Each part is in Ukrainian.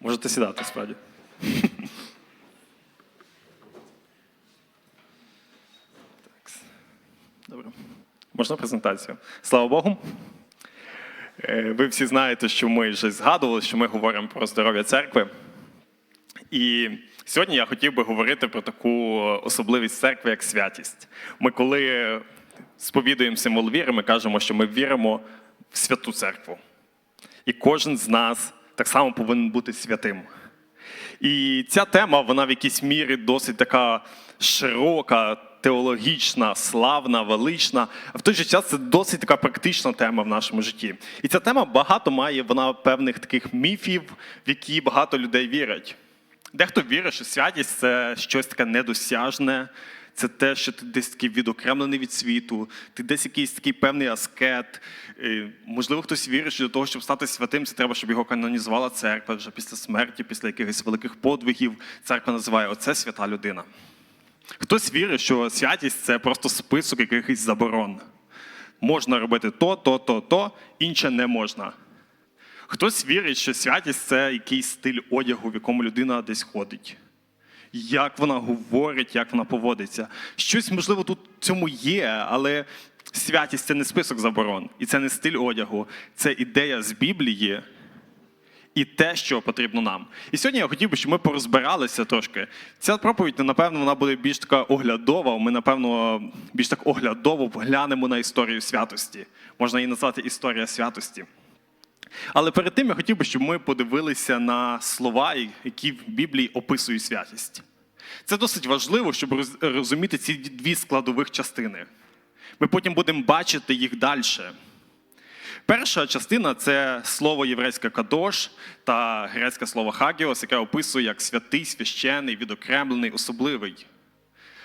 Можете сідати справді. Добре. Можна презентацію? Слава Богу. Е, Ви всі знаєте, що ми вже згадували, що ми говоримо про здоров'я церкви. І сьогодні я хотів би говорити про таку особливість церкви, як святість. Ми, коли сповідуємо символ віри, ми кажемо, що ми віримо в святу церкву. І кожен з нас так само повинен бути святим. І ця тема, вона в якійсь мірі досить така широка, теологічна, славна, велична. А в той же час це досить така практична тема в нашому житті. І ця тема багато має вона певних таких міфів, в які багато людей вірять. Дехто вірить, що святість це щось таке недосяжне, це те, що ти десь такий відокремлений від світу, ти десь якийсь такий певний аскет. Можливо, хтось вірить, що для того, щоб стати святим, це треба, щоб його канонізувала церква вже після смерті, після якихось великих подвигів. Церква називає оце свята людина. Хтось вірить, що святість це просто список якихось заборон. Можна робити то, то, то, то, інше не можна. Хтось вірить, що святість це якийсь стиль одягу, в якому людина десь ходить. Як вона говорить, як вона поводиться. Щось, можливо, тут цьому є, але святість це не список заборон, і це не стиль одягу, це ідея з Біблії і те, що потрібно нам. І сьогодні я хотів би, щоб ми порозбиралися трошки. Ця проповідь, напевно, вона буде більш така оглядова. Ми, напевно, більш так оглядово поглянемо на історію святості. Можна її назвати історія святості. Але перед тим я хотів би, щоб ми подивилися на слова, які в Біблії описують святість. Це досить важливо, щоб розуміти ці дві складових частини. Ми потім будемо бачити їх далі. Перша частина це слово єврейське кадош та грецьке слово хагіос, яке описує як святий, священий, відокремлений, особливий.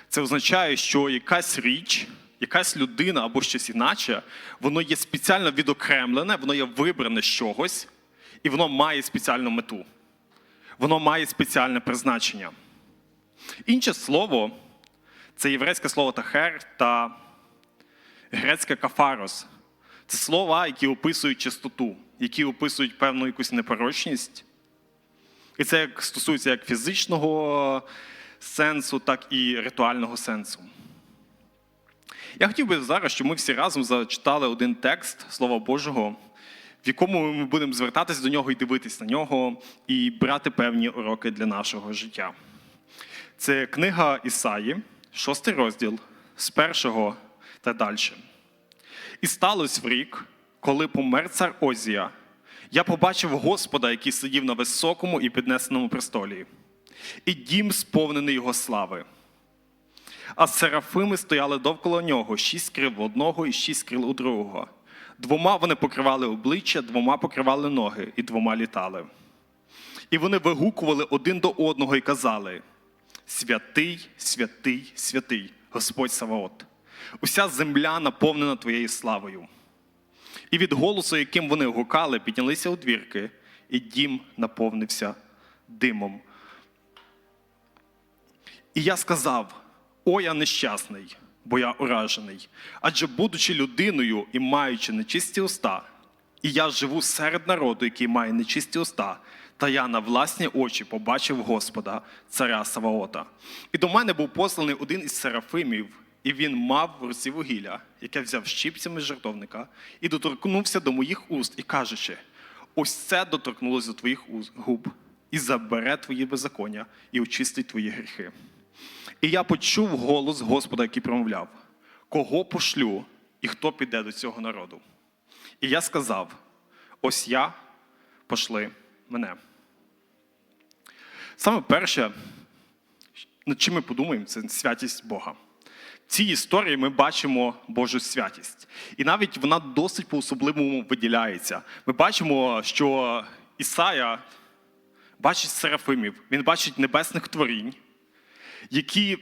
Це означає, що якась річ, якась людина або щось іначе, воно є спеціально відокремлене, воно є вибране з чогось, і воно має спеціальну мету. Воно має спеціальне призначення. Інше слово це єврейське слово тахер та грецьке кафарос. Це слова, які описують чистоту, які описують певну якусь непорочність. І це як стосується як фізичного сенсу, так і ритуального сенсу. Я хотів би зараз, щоб ми всі разом зачитали один текст Слова Божого, в якому ми будемо звертатись до нього і дивитись на нього, і брати певні уроки для нашого життя. Це книга Ісаї, шостий розділ, з першого та далі. І сталося в рік, коли помер цар Озія, я побачив Господа, який сидів на високому і піднесеному престолі, і дім сповнений його слави. А серафими стояли довкола нього, шість крил одного і шість крил у другого. Двома вони покривали обличчя, двома покривали ноги, і двома літали. І вони вигукували один до одного і казали: Святий, святий, святий, Господь Саваот. Уся земля наповнена твоєю славою. І від голосу, яким вони гукали, піднялися одвірки, і дім наповнився димом. І я сказав: О, я нещасний, бо я уражений. Адже, будучи людиною і маючи нечисті уста, і я живу серед народу, який має нечисті уста, та я на власні очі побачив Господа, царя Саваота. І до мене був посланий один із серафимів, і він мав в руці вугілля, яке взяв щипцями з жертовника, і доторкнувся до моїх уст, і кажучи: ось це доторкнулося до твоїх губ, і забере твої беззаконня, і очистить твої гріхи. І я почув голос Господа, який промовляв: Кого пошлю і хто піде до цього народу? І я сказав: Ось я пошли мене. Саме перше, над чим ми подумаємо, це святість Бога. В цій історії ми бачимо Божу святість. І навіть вона досить по-особливому виділяється. Ми бачимо, що Ісая бачить серафимів, він бачить небесних творінь, які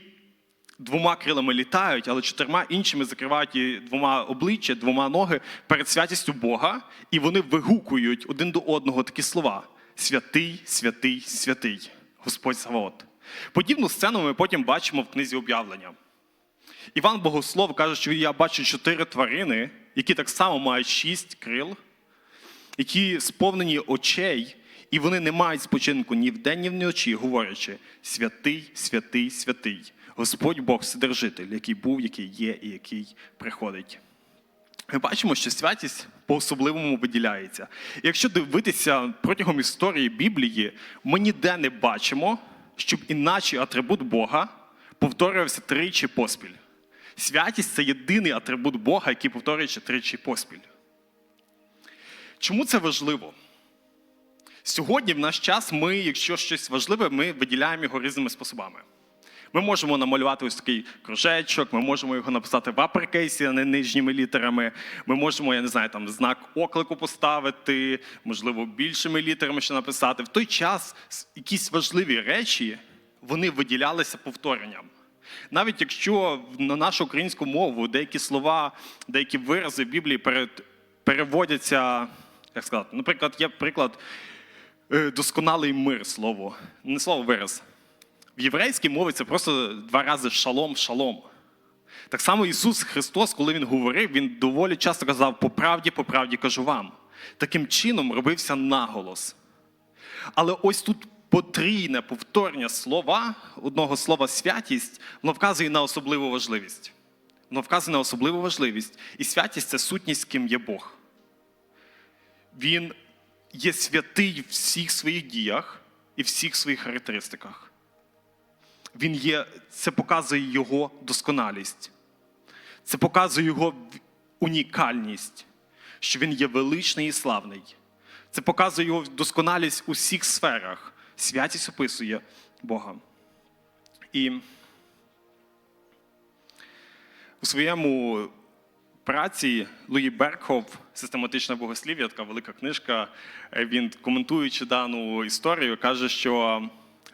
двома крилами літають, але чотирма іншими закривають і двома обличчя, двома ноги перед святістю Бога, і вони вигукують один до одного такі слова: Святий, святий, святий, Господь Саваот. Подібну сцену ми потім бачимо в книзі об'явлення. Іван Богослов каже, що я бачу чотири тварини, які так само мають шість крил, які сповнені очей, І вони не мають спочинку ні вдень, ні вночі, говорячи: святий, святий, святий, Господь Бог Вседержитель, який був, який є і який приходить. Ми бачимо, що святість по-особливому виділяється. Якщо дивитися протягом історії Біблії, ми ніде не бачимо, щоб іначе атрибут Бога повторювався тричі поспіль. Святість це єдиний атрибут Бога, який повторюється тричі поспіль. Чому це важливо? Сьогодні, в наш час, ми, якщо щось важливе, ми виділяємо його різними способами. Ми можемо намалювати ось такий кружечок, ми можемо його написати в апперкейсі, а не нижніми літерами. Ми можемо, я не знаю, там знак оклику поставити, можливо, більшими літерами ще написати. В той час якісь важливі речі вони виділялися повторенням. Навіть якщо на нашу українську мову деякі слова, деякі вирази в Біблії переводяться, як сказати, наприклад, є приклад досконалий мир слово, не слово вираз. В єврейській мові це просто два рази шалом, шалом. Так само Ісус Христос, коли Він говорив, Він доволі часто казав по правді, по правді кажу вам. Таким чином робився наголос. Але ось тут потрійне повторення слова, одного слова святість, воно вказує на особливу важливість. Воно вказує на особливу важливість. І святість це сутність, ким є Бог. Він є святий в всіх своїх діях і всіх своїх характеристиках. Він є, це показує його досконалість. Це показує його унікальність, що він є величний і славний. Це показує його досконалість у всіх сферах. Святість описує Бога. І у своєму праці Луї Беркхоф Систематичне богослів'я, така велика книжка. е, Він, коментуючи дану історію, каже, що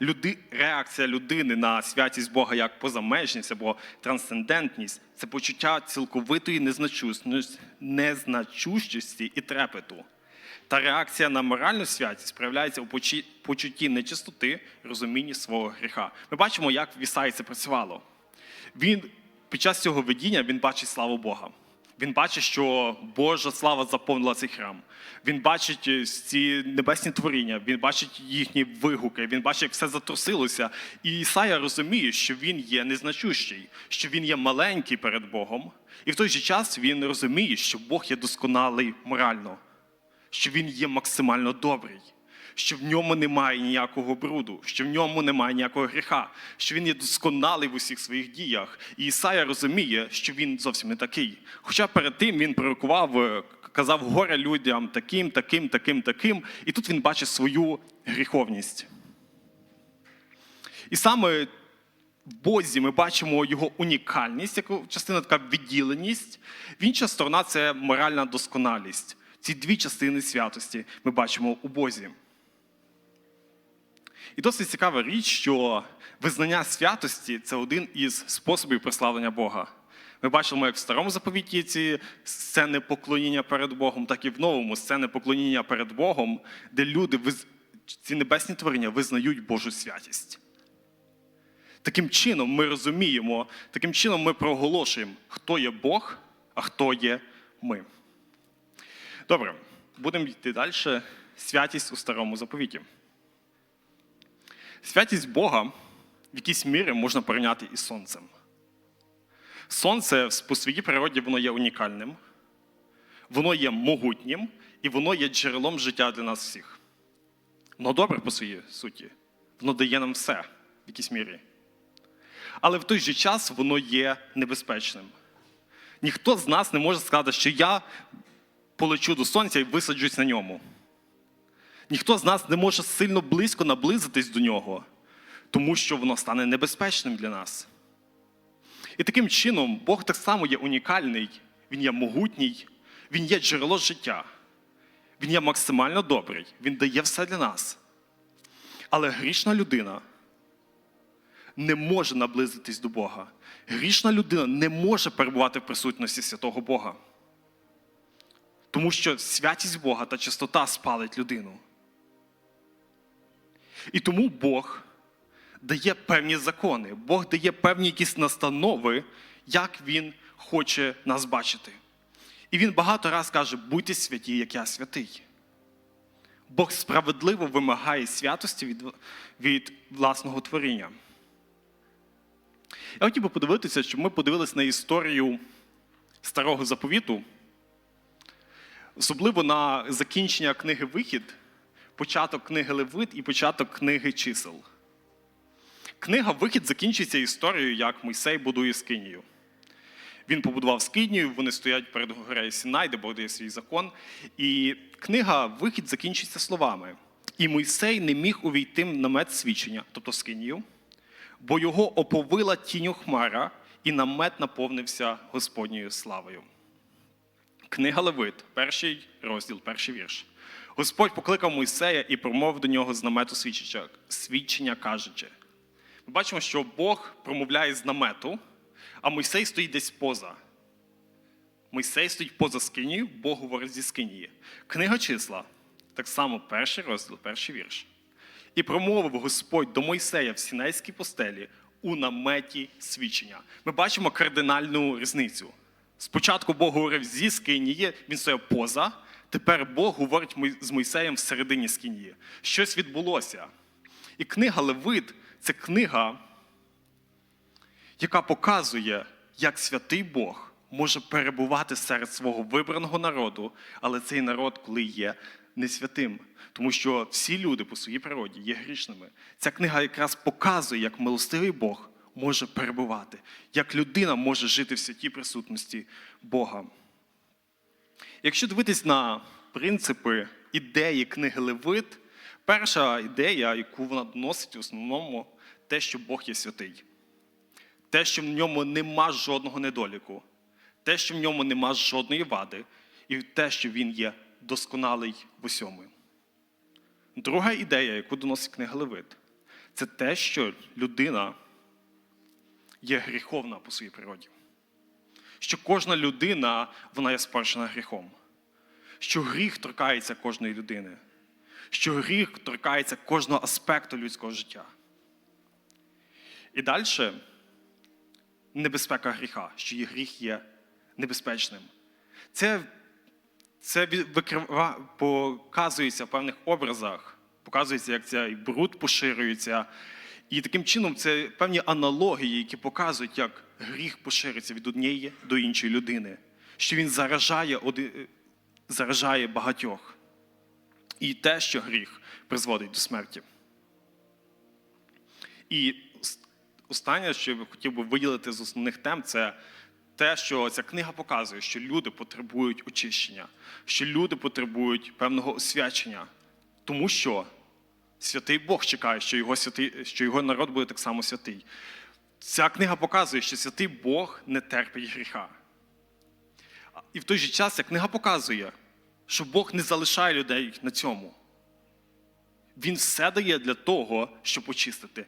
люди, реакція людини на святість Бога як позамежність або трансцендентність це почуття цілковитої незначущості і трепету. Та реакція на моральну святість проявляється у почутті нечистоти, розумінні свого гріха. Ми бачимо, як в Ісаї це працювало. Він під час цього видіння він бачить славу Бога. Він бачить, що Божа слава заповнила цей храм. Він бачить е, ці небесні творіння, він бачить їхні вигуки, він бачить, як все затрусилося. І Ісая розуміє, що він є незначущий, що він є маленький перед Богом. І в той же час він розуміє, що Бог є досконалий морально, що він є максимально добрий, що в ньому немає ніякого бруду, що в ньому немає ніякого гріха, що він є досконалий в усіх своїх діях. І Ісая розуміє, що він зовсім не такий. Хоча перед тим він пророкував, е, казав горе людям таким, таким, таким, таким. І тут він бачить свою гріховність. І саме в Бозі ми бачимо його унікальність, яку частина така відділеність. В інша сторона це моральна досконалість. Ці дві частини святості ми бачимо у Бозі. І досить цікава річ, що визнання святості це один із способів прославлення Бога. Ми бачимо, як в старому заповіті ці сцени поклоніння перед Богом, так і в новому сцени поклоніння перед Богом, де люди, ці небесні творіння, визнають Божу святість. Таким чином ми розуміємо, таким чином ми проголошуємо, хто є Бог, а хто є ми. Добре, будемо йти далі. Святість у старому заповіті. Святість Бога в якійсь мірі можна порівняти із сонцем. Сонце по своїй природі воно є унікальним, воно є могутнім і воно є джерелом життя для нас всіх. Воно добре по своїй суті, воно дає нам все в якійсь мірі. Але в той же час воно є небезпечним. Ніхто з нас не може сказати, що я полечу до сонця і висаджусь на ньому. Ніхто з нас не може сильно близько наблизитись до нього, тому що воно стане небезпечним для нас. І таким чином Бог так само є унікальний, Він є могутній, Він є джерело життя, Він є максимально добрий, Він дає все для нас. Але грішна людина не може наблизитись до Бога. Грішна людина не може перебувати в присутності святого Бога. Тому що святість Бога та чистота спалить людину. І тому Бог дає певні закони, Бог дає певні якісь настанови, як Він хоче нас бачити. І він багато раз каже: будьте святі, як я святий. Бог справедливо вимагає святості від, від власного творіння. Я хотів би подивитися, щоб ми подивилися на історію старого заповіту, особливо на закінчення книги Вихід, початок книги Левит і початок книги чисел. Книга Вихід закінчується історією, як Мойсей будує скинію. Він побудував скинію, вони стоять перед горею Сінай, де Бог свій закон. І книга Вихід закінчується словами: І Мойсей не міг увійти в намет свідчення, тобто скинію, бо його оповила тіню хмара, і намет наповнився Господньою славою. Книга Левит, перший розділ, перший вірш. Господь покликав Мойсея і промовив до нього з намету свідчення, кажучи. Ми бачимо, що Бог промовляє з намету, а Мойсей стоїть десь поза. Мойсей стоїть поза скинією, Бог говорить зі скинії. Книга числа, так само перший розділ, перший вірш. І промовив Господь до Мойсея в Сінейській постелі у наметі свідчення. Ми бачимо кардинальну різницю. Спочатку Бог говорив зі скинії, він стояв поза. Тепер Бог говорить з Мойсеєм всередині скинії. Щось відбулося. І книга Левит це книга, яка показує, як святий Бог може перебувати серед свого вибраного народу, але цей народ, коли є не святим, тому що всі люди по своїй природі є грішними. Ця книга якраз показує, як милостивий Бог може перебувати, як людина може жити в святій присутності Бога. Якщо дивитись на принципи ідеї книги Левит, перша ідея, яку вона доносить в основному, те, що Бог є святий, те, що в ньому нема жодного недоліку, те, що в ньому нема жодної вади, і те, що він є досконалий в усьому. Друга ідея, яку доносить книга Левит, це те, що людина є гріховна по своїй природі що кожна людина вона є спорщена гріхом, що гріх торкається кожної людини, що гріх торкається кожного аспекту людського життя. І далі небезпека гріха, що її гріх є небезпечним. Це, це викрива- показується в певних образах, показується, як цей бруд поширюється. І таким чином це певні аналогії, які показують, як гріх поширюється від однієї до іншої людини, що він заражає, оди- заражає багатьох. І те, що гріх призводить до смерті. І останнє, що я хотів би виділити з основних тем, це те, що ця книга показує, що люди потребують очищення, що люди потребують певного освячення, тому що святий Бог чекає, що його, святий, що його народ буде так само святий. Ця книга показує, що святий Бог не терпить гріха. І в той же час ця книга показує, що Бог не залишає людей на цьому. Він все дає для того, щоб очистити.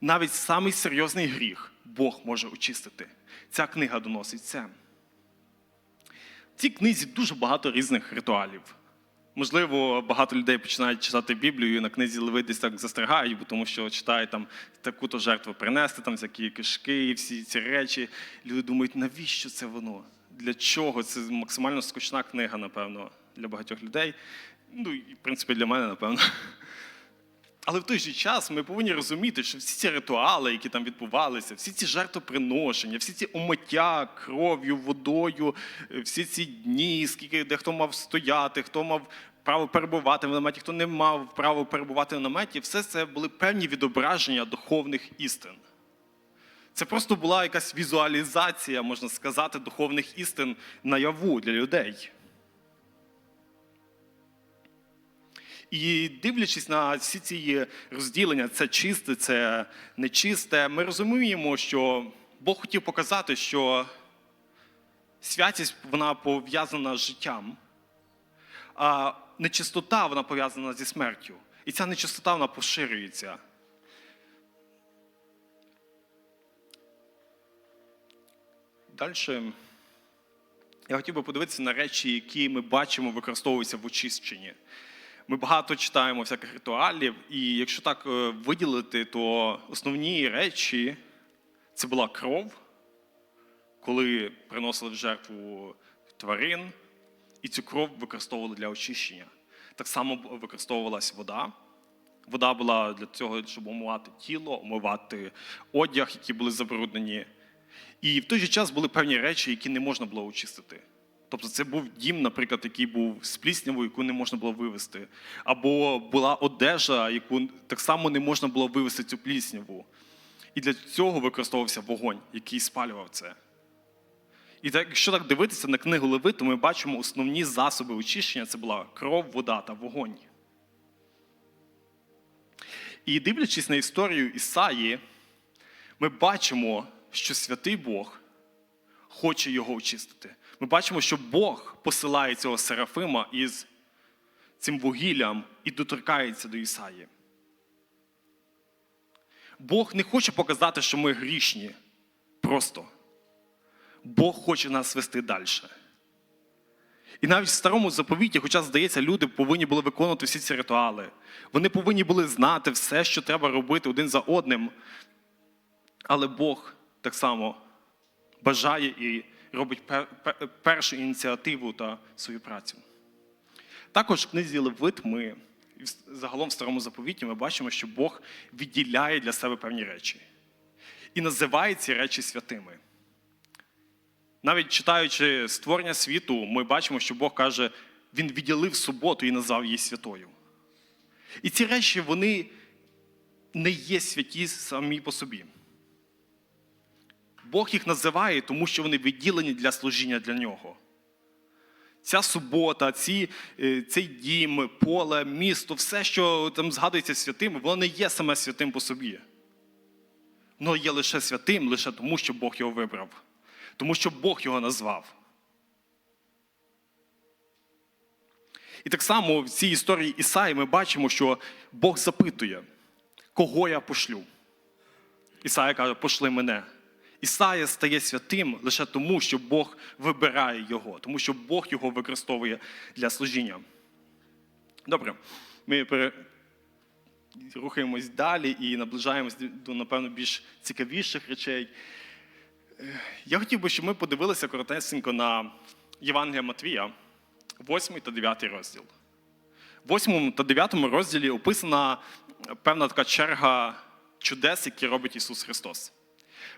Навіть самий серйозний гріх Бог може очистити. Ця книга доносить це. В цій книзі дуже багато різних ритуалів. Можливо, багато людей починають читати Біблію і на книзі Леви десь так застерігають, тому що читають там таку-то жертву принести, там всякі кишки і всі ці речі. Люди думають, навіщо це воно? Для чого? Це максимально скучна книга, напевно, для багатьох людей. Ну і в принципі для мене, напевно. Але в той же час ми повинні розуміти, що всі ці ритуали, які там відбувалися, всі ці жертвоприношення, всі ці омиття кров'ю, водою, е, всі ці дні, скільки де хто мав стояти, хто мав право перебувати в наметі, хто не мав право перебувати в наметі, все це були певні відображення духовних істин. Це просто була якась візуалізація, можна сказати, духовних істин наяву для людей. І дивлячись на всі ці розділення, це чисте, це нечисте, ми розуміємо, що Бог хотів показати, що святість вона пов'язана з життям, а нечистота вона пов'язана зі смертю. І ця нечистота вона поширюється. Далі я хотів би подивитися на речі, які ми бачимо, використовуються в очищенні. Ми багато читаємо всяких ритуалів, і якщо так е, виділити, то основні речі це була кров, коли приносили в жертву тварин, і цю кров використовували для очищення. так само використовувалась вода. Вода була для цього, щоб омивати тіло, омивати одяг, які були забруднені. І в той же час були певні речі, які не можна було очистити. Тобто це був дім, наприклад, який був з пліснявою, яку не можна було вивезти. Або була одежа, яку так само не можна було вивезти цю плісняву. І для цього використовувався вогонь, який спалював це. І так, якщо так дивитися на книгу Леви, то ми бачимо основні засоби очищення це була кров, вода та вогонь. І дивлячись на історію Ісаї, ми бачимо, що святий Бог хоче його очистити. Ми бачимо, що Бог посилає цього Серафима із цим вугіллям і доторкається до Ісаї. Бог не хоче показати, що ми грішні. Просто. Бог хоче нас вести далі. І навіть в старому заповіті, хоча, здається, люди повинні були виконувати всі ці ритуали. Вони повинні були знати все, що треба робити один за одним. Але Бог так само бажає і робить пер- пер- першу ініціативу та свою працю. Також в книзі Левит ми загалом в старому заповіті ми бачимо, що Бог відділяє для себе певні речі і називає ці речі святими. Навіть читаючи створення світу, ми бачимо, що Бог каже, Він відділив суботу і назвав її святою. І ці речі, вони не є святі самі по собі. Бог їх називає, тому що вони відділені для служіння для нього. Ця субота, ці, е, цей дім, поле, місто, все, що там згадується святим, воно не є саме святим по собі. Воно є лише святим, лише тому, що Бог його вибрав, тому що Бог його назвав. І так само в цій історії Ісаї ми бачимо, що Бог запитує, кого я пошлю. Ісая каже, пошли мене. Ісая стає святим лише тому, що Бог вибирає його, тому що Бог його використовує для служіння. Добре, ми рухаємось далі і наближаємось до, напевно, більш цікавіших речей. Е, Я хотів би, щоб ми подивилися коротесенько на Євангелія Матвія, 8 та 9 розділ. В 8 та 9 розділі описана певна така черга чудес, які робить Ісус Христос.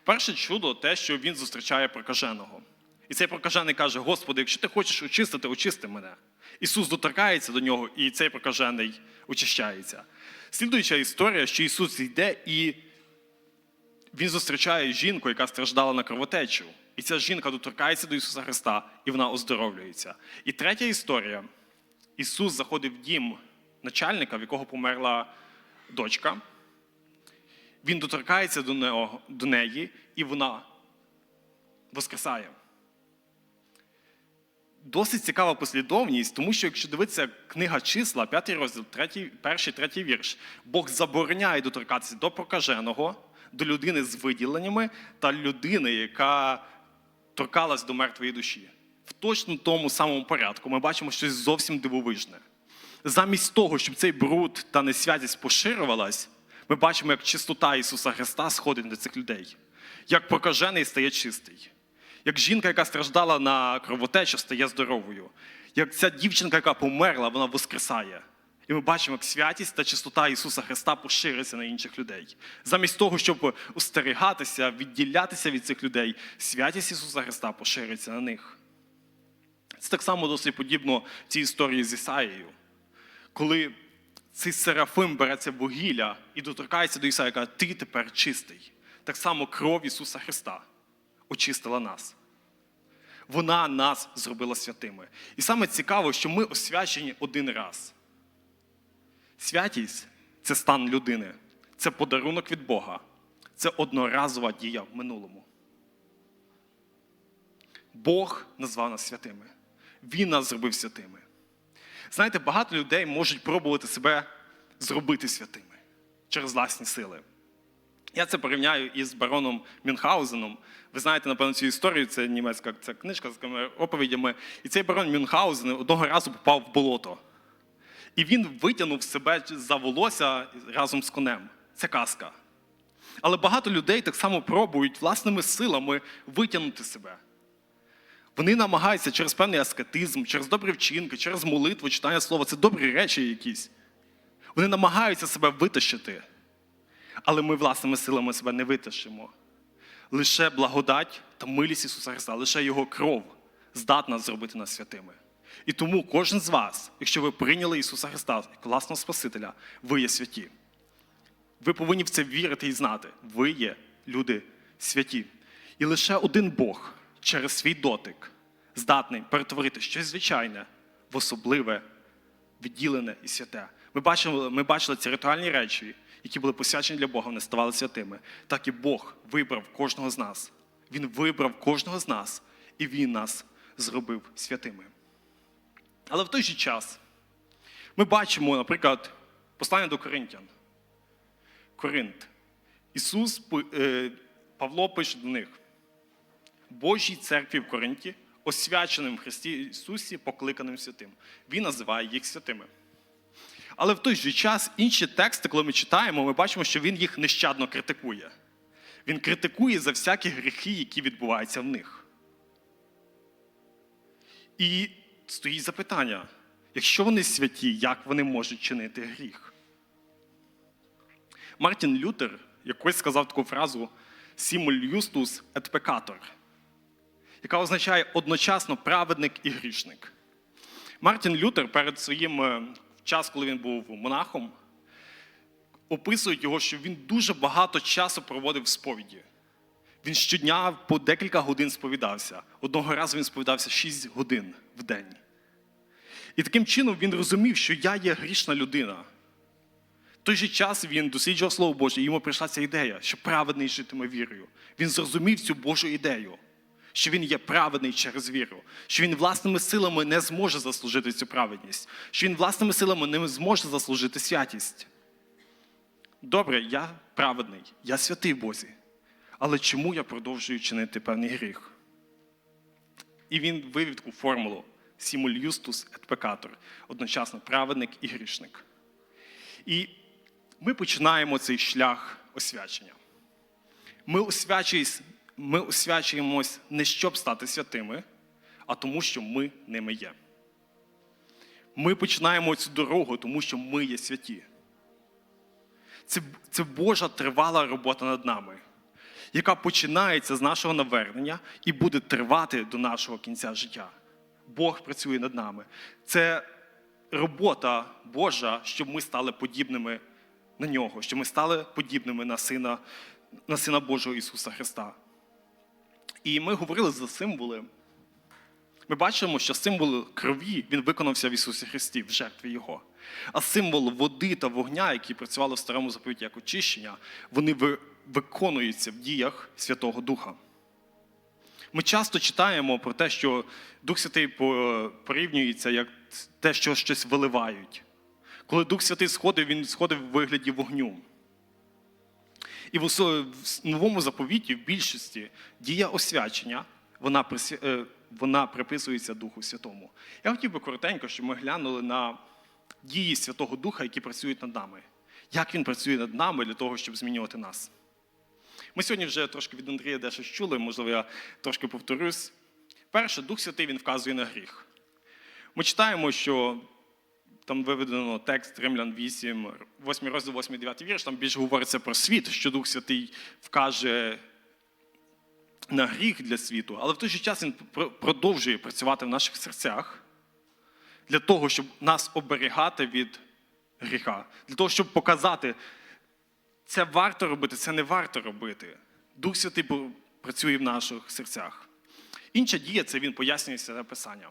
Перше чудо те, що Він зустрічає прокаженого. І цей прокажений каже: Господи, якщо ти хочеш очистити, очисти мене. Ісус доторкається до нього, і цей прокажений очищається. Слідуюча історія, що Ісус йде і Він зустрічає жінку, яка страждала на кровотечу. І ця жінка доторкається до Ісуса Христа, і вона оздоровлюється. І третя історія: Ісус заходить в дім начальника, в якого померла дочка. Він доторкається до, нього, до неї, і вона воскресає. Досить цікава послідовність, тому що якщо дивитися книга числа, п'ятий розділ, третій, перший, третій вірш, Бог забороняє доторкатися до прокаженого, до людини з виділеннями та людини, яка торкалась до мертвої душі. В точно тому самому порядку ми бачимо щось зовсім дивовижне. Замість того, щоб цей бруд та несвятість поширювалась, ми бачимо, як чистота Ісуса Христа сходить на цих людей, як прокажений стає чистий, як жінка, яка страждала на кровотечу, стає здоровою, як ця дівчинка, яка померла, вона воскресає. І ми бачимо, як святість та чистота Ісуса Христа поширюється на інших людей. Замість того, щоб устерігатися, відділятися від цих людей, святість Ісуса Христа поширюється на них. Це так само досить подібно цій історії з Ісаєю, коли цей серафим бере це вугілля і доторкається до Ісая і каже, ти тепер чистий. Так само кров Ісуса Христа очистила нас. Вона нас зробила святими. І саме цікаво, що ми освячені один раз. Святість це стан людини, це подарунок від Бога, це одноразова дія в минулому. Бог назвав нас святими. Він нас зробив святими. Знаєте, багато людей можуть пробувати себе зробити святими через власні сили. Я це порівняю із бароном Мюнхгаузеном. Ви знаєте, напевно, цю історію, це німецька ця книжка з оповідями. І цей барон Мюнхгаузен одного разу попав в болото. І він витягнув себе за волосся разом з конем. Це казка. Але багато людей так само пробують власними силами витягнути себе. Вони намагаються через певний аскетизм, через добрі вчинки, через молитву, читання слова це добрі речі якісь. Вони намагаються себе витащити, але ми власними силами себе не витащимо. Лише благодать та милість Ісуса Христа, лише Його кров здатна зробити нас святими. І тому кожен з вас, якщо ви прийняли Ісуса Христа як власного Спасителя, ви є святі. Ви повинні в це вірити і знати. Ви є люди святі. І лише один Бог через свій дотик здатний перетворити щось звичайне в особливе, відділене і святе. Ми бачили, ми бачили ці ритуальні речі, які були посвячені для Бога, вони ставали святими. Так і Бог вибрав кожного з нас. Він вибрав кожного з нас, і Він нас зробив святими. Але в той же час ми бачимо, наприклад, послання до Коринтян. Коринт. Ісус, е, Павло пише до них: Божій церкві в Коринті, освяченим в Христі Ісусі, покликаним святим. Він називає їх святими. Але в той же час інші тексти, коли ми читаємо, ми бачимо, що він їх нещадно критикує. Він критикує за всякі гріхи, які відбуваються в них. І стоїть запитання: якщо вони святі, як вони можуть чинити гріх? Мартін Лютер якось сказав таку фразу Сімуль Юстус et peccator, яка означає одночасно праведник і грішник. Мартін Лютер перед своїм е, час, коли він був монахом, описують його, що він дуже багато часу проводив в сповіді. Він щодня по декілька годин сповідався. Одного разу він сповідався 6 годин в день. І таким чином він розумів, що я є грішна людина. В той же час він досліджував Слово Боже, йому прийшла ця ідея, що праведний житиме вірою. Він зрозумів цю Божу ідею, що він є праведний через віру, що він власними силами не зможе заслужити цю праведність, що він власними силами не зможе заслужити святість. Добре, я праведний, я святий Бозі. Але чому я продовжую чинити певний гріх? І він вивів таку формулу Сімуль Юстус peccator, одночасно праведник і грішник. І ми починаємо цей шлях освячення. Ми, освячуємось, ми освячуємось не щоб стати святими, а тому, що ми ними є. Ми починаємо цю дорогу, тому що ми є святі. Це, це Божа тривала робота над нами, яка починається з нашого навернення і буде тривати до нашого кінця життя. Бог працює над нами. Це робота Божа, щоб ми стали подібними на нього, щоб ми стали подібними на Сина, на Сина Божого Ісуса Христа. І ми говорили за символи. Ми бачимо, що символ крові він виконався в Ісусі Христі, в жертві Його. А символ води та вогня, які працювали в старому заповіті як очищення, вони виконуються в діях Святого Духа. Ми часто читаємо про те, що Дух Святий порівнюється як те, що щось виливають. Коли Дух Святий сходив, він сходив в вигляді вогню. І в новому заповіті, в більшості, дія освячення, вона, е, вона приписується Духу Святому. Я хотів би коротенько, щоб ми глянули на дії Святого Духа, які працюють над нами. Як він працює над нами для того, щоб змінювати нас. Ми сьогодні вже трошки від Андрія дещо чули, можливо, я трошки повторюсь. Перше, Дух Святий він вказує на гріх. Ми читаємо, що там виведено текст Римлян 8, 8 розділ, 8, 9 вірш, там більше говориться про світ, що Дух Святий вкаже на гріх для світу, але в той же час він продовжує працювати в наших серцях для того, щоб нас оберігати від гріха, для того, щоб показати, це варто робити, це не варто робити. Дух Святий працює в наших серцях. Інша дія це він пояснює писання.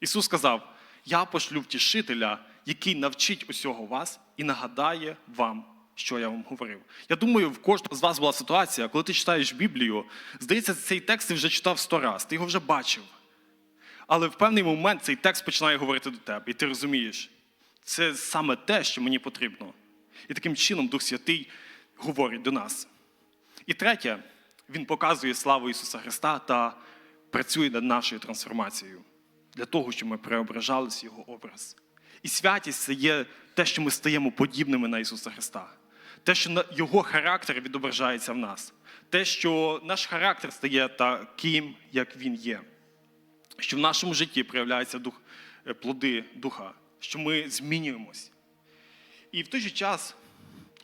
Ісус сказав: Я пошлю втішителя, який навчить усього вас і нагадає вам, що я вам говорив. Я думаю, в кожного з вас була ситуація, коли ти читаєш Біблію, здається, цей текст ти вже читав сто раз, ти його вже бачив. Але в певний момент цей текст починає говорити до тебе, і ти розумієш, це саме те, що мені потрібно. І таким чином Дух Святий говорить до нас. І третє, він показує славу Ісуса Христа та працює над нашою трансформацією для того, щоб ми преображались Його образ. І святість це є те, що ми стаємо подібними на Ісуса Христа. Те, що Його характер відображається в нас. Те, що наш характер стає таким, як Він є. що в нашому житті проявляються дух, е, плоди духа, що ми змінюємось. І в той же час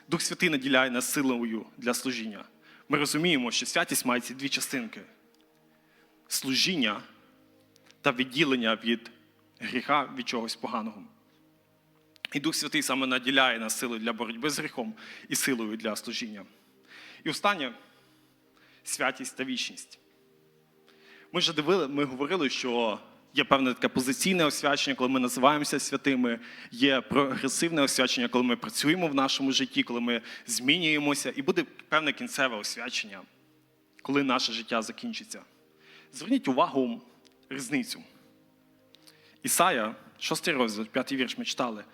Дух Святий наділяє нас силою для служіння. Ми розуміємо, що святість має ці дві частинки: служіння та відділення від гріха від чогось поганого. І Дух Святий саме наділяє нас силою для боротьби з гріхом і силою для служіння. І останнє святість та вічність. Ми вже дивили, ми говорили, що є певне таке позиційне освячення, коли ми називаємося святими, є прогресивне освячення, коли ми працюємо в нашому житті, коли ми змінюємося, і буде певне кінцеве освячення, коли наше життя закінчиться. Зверніть увагу різницю. Ісая, 6 розділ, 5 вірш ми читали.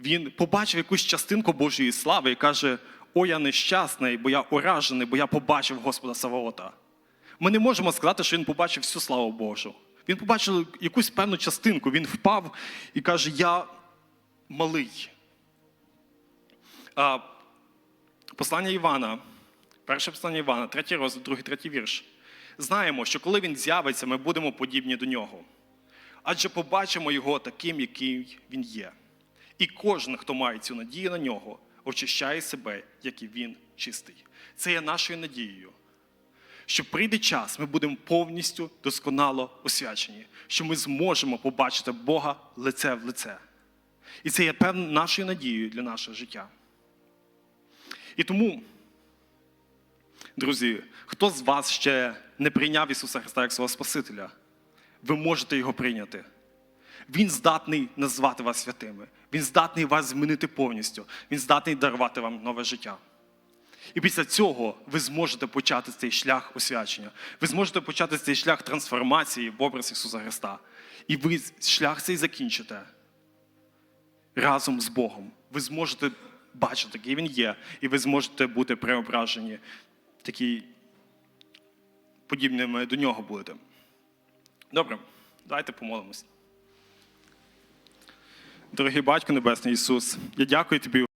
Він побачив якусь частинку Божої слави і каже: О, я нещасний, бо я уражений, бо я побачив Господа Саваота. Ми не можемо сказати, що він побачив всю славу Божу. Він побачив якусь певну частинку, він впав і каже: Я малий. А, Послання Івана, перше послання Івана, третій розділ, другий, третій вірш. Знаємо, що коли він з'явиться, ми будемо подібні до нього. Адже побачимо його таким, який він є. І кожен, хто має цю надію на нього, очищає себе, як і він чистий. Це є нашою надією. Що прийде час, ми будемо повністю досконало освячені, що ми зможемо побачити Бога лице в лице. І це є певною нашою надією для нашого життя. І тому, друзі, хто з вас ще не прийняв Ісуса Христа як свого Спасителя, ви можете його прийняти. Він здатний назвати вас святими. Він здатний вас змінити повністю. Він здатний дарувати вам нове життя. І після цього ви зможете почати цей шлях освячення. Ви зможете почати цей шлях трансформації в образ Ісуса Христа. І ви шлях цей закінчите разом з Богом. Ви зможете бачити, який він є, і ви зможете бути преображені, такі подібними до нього будете. Добре, давайте помолимось. Дорогий Батько Небесний Ісус, я дякую тобі.